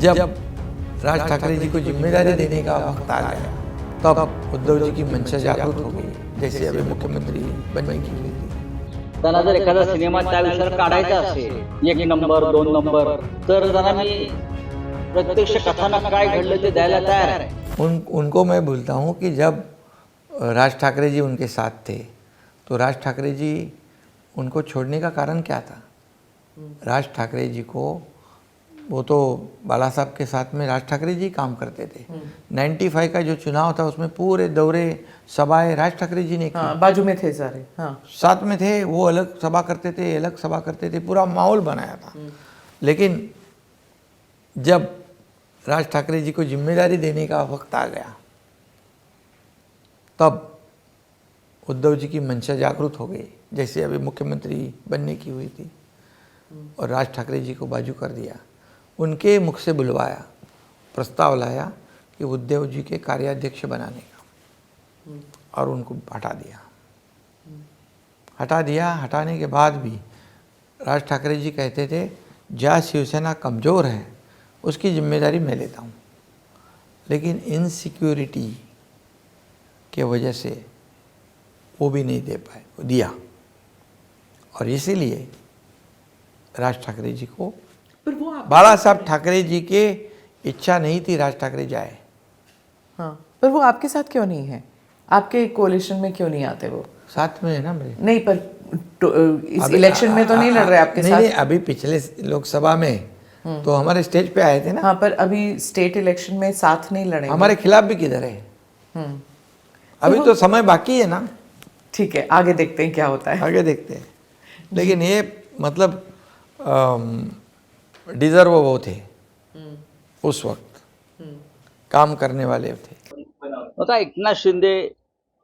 जब राज ठाकरे जी को जिम्मेदारी देने का वक्त आ गया तब उद्धव जी की मंशा जागृत हो गई जैसे अभी मुख्यमंत्री बनने की हुई थी। त्यांना जर एखादा सिनेमा त्या विषयावर काढायचा असेल एक नंबर दोन नंबर तर त्यांना मी प्रत्यक्ष कथानक काय घडलं ते द्यायला तयार आहे. उन उनको मैं बोलता हूँ कि जब राज ठाकरे जी उनके साथ थे तो राज ठाकरे जी उनको छोड़ने का कारण क्या था? राज ठाकरे जी को वो तो बाला साहब के साथ में राज ठाकरे जी काम करते थे। 95 का जो चुनाव था उसमें पूरे दौरे सभाएँ राज ठाकरे जी ने की। हाँ बाजू में थे सारे हाँ। साथ में थे वो अलग सभा करते थे अलग सभा करते थे पूरा माहौल बनाया था। लेकिन जब राज ठाकरे जी को ज़िम्मेदारी देने का वक्त आ गया तब उद्धव जी की मंशा जागृत हो गई जैसे अभी मुख्यमंत्री बनने की हुई थी। और राज ठाकरे जी को बाजू कर दिया। उनके मुख से बुलवाया, प्रस्ताव लाया कि उद्धव जी के कार्याध्यक्ष बनाने का। और उनको हटा दिया। हटा दिया, हटाने के बाद भी राज ठाकरे जी कहते थे जहाँ शिवसेना कमज़ोर है, उसकी ज़िम्मेदारी मैं लेता हूँ। लेकिन इनसिक्योरिटी के वजह से वो भी नहीं दे पाए दिया। और इसीलिए राज ठाकरे जी को पर वो आप बाला साहब ठाकरे जी के इच्छा नहीं थी राज ठाकरे जाए। हाँ पर वो आपके साथ क्यों नहीं है? आपके कोलिशन में क्यों नहीं आते वो? साथ में है ना मेरे। नहीं पर तो, इस इलेक्शन में तो नहीं लड़ रहे आपके नहीं, साथ? नहीं अभी पिछले लोकसभा में तो हमारे स्टेज पे आए थे ना। हाँ पर अभी स्टेट इलेक्शन में साथ नहीं लड़े हमारे खिलाफ भी किधर है? हम्म। अभी तो समय बाकी है ना। ठीक है आगे देखते हैं क्या होता है। आगे देखते हैं। लेकिन ये मतलब डिजर्व वो थे। उस वक्त। काम करने वाले थे। आता एकनाथ शिंदे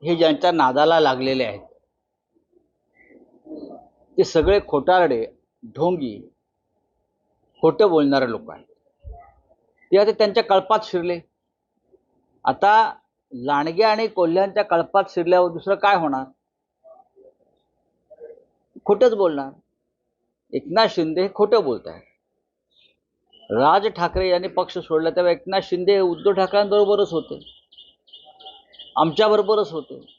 हे ज्यांच्या नादाला लागलेले आहेत ते सगळे खोटारडे ढोंगी खोटं बोलणारे लोक आहेत. ते आता त्यांच्या कळपात शिरले. आता लांडगे आणि कोल्ह्यांच्या कळपात शिरल्यावर दुसरं काय होणार? खोटंच बोलणार. एकनाथ शिंदे हे खोटं बोलत आहेत राज ठाकरे यांनी पक्ष सोडला तेव्हा एकनाथ शिंदे हे उद्धव ठाकरेंबरोबरच होते. आमच्याबरोबरच होते.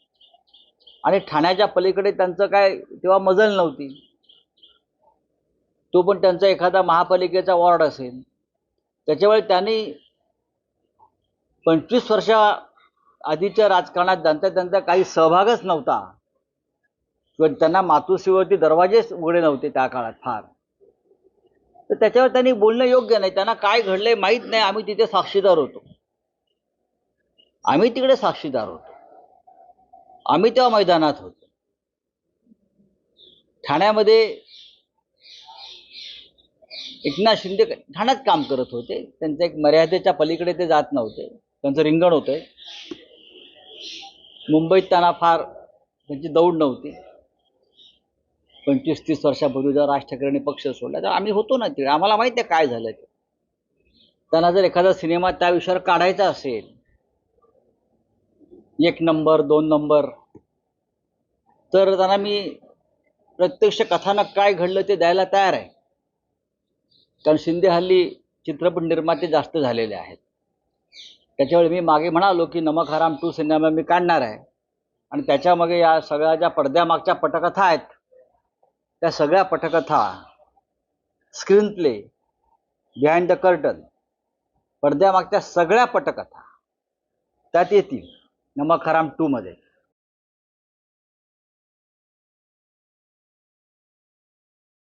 आणि ठाण्याच्या पलीकडे त्यांचं काय तेव्हा मजल नव्हती. तो पण त्यांचा एखादा महापालिकेचा वॉर्ड असेल. त्याच्यामुळे त्यांनी पंचवीस वर्षा आधीच्या राजकारणात त्यांचा त्यांचा काही सहभागच नव्हता. किंवा त्यांना मातोश्रीवरती दरवाजेच उघडे नव्हते त्या काळात फार. तर त्याच्यावर त्यांनी बोलणं योग्य नाही. त्यांना काय घडलंय माहीत नाही. आम्ही तिथे साक्षीदार होतो. आम्ही तिकडे साक्षीदार होतो. आम्ही तेव्हा मैदानात होतो. ठाण्यामध्ये एकनाथ शिंदे ठाण्यात काम करत होते. त्यांच्या एक मर्यादेच्या पलीकडे ते जात नव्हते. त्यांचं रिंगण होतं. मुंबईत त्यांना फार त्यांची दौड नव्हती. पंचवीस तीस वर्षापूर्वी जेव्हा राज ठाकरेंनी पक्ष सोडला तर आम्ही होतो ना तिकडे. आम्हाला माहिती आहे काय झालं ते. त्यांना जर एखादा सिनेमा त्या विषयावर काढायचा असेल एक नंबर दोन नंबर तर त्यांना मी प्रत्यक्ष कथानक काय घडलं ते द्यायला तयार आहे. कारण शिंदे हल्ली चित्रपट निर्माते जास्त झालेले आहेत. त्याच्यावेळी मी मागे म्हणालो की नमक हराम टू सिनेमा मी काढणार आहे. आणि त्याच्यामागे या सगळ्या ज्या पडद्यामागच्या पटकथा आहेत त्या सगळ्या पटकथा screen play behind the curtain पडद्यामागच्या सगळ्या पटकथा त्यात येतील नमक हराम टूमध्ये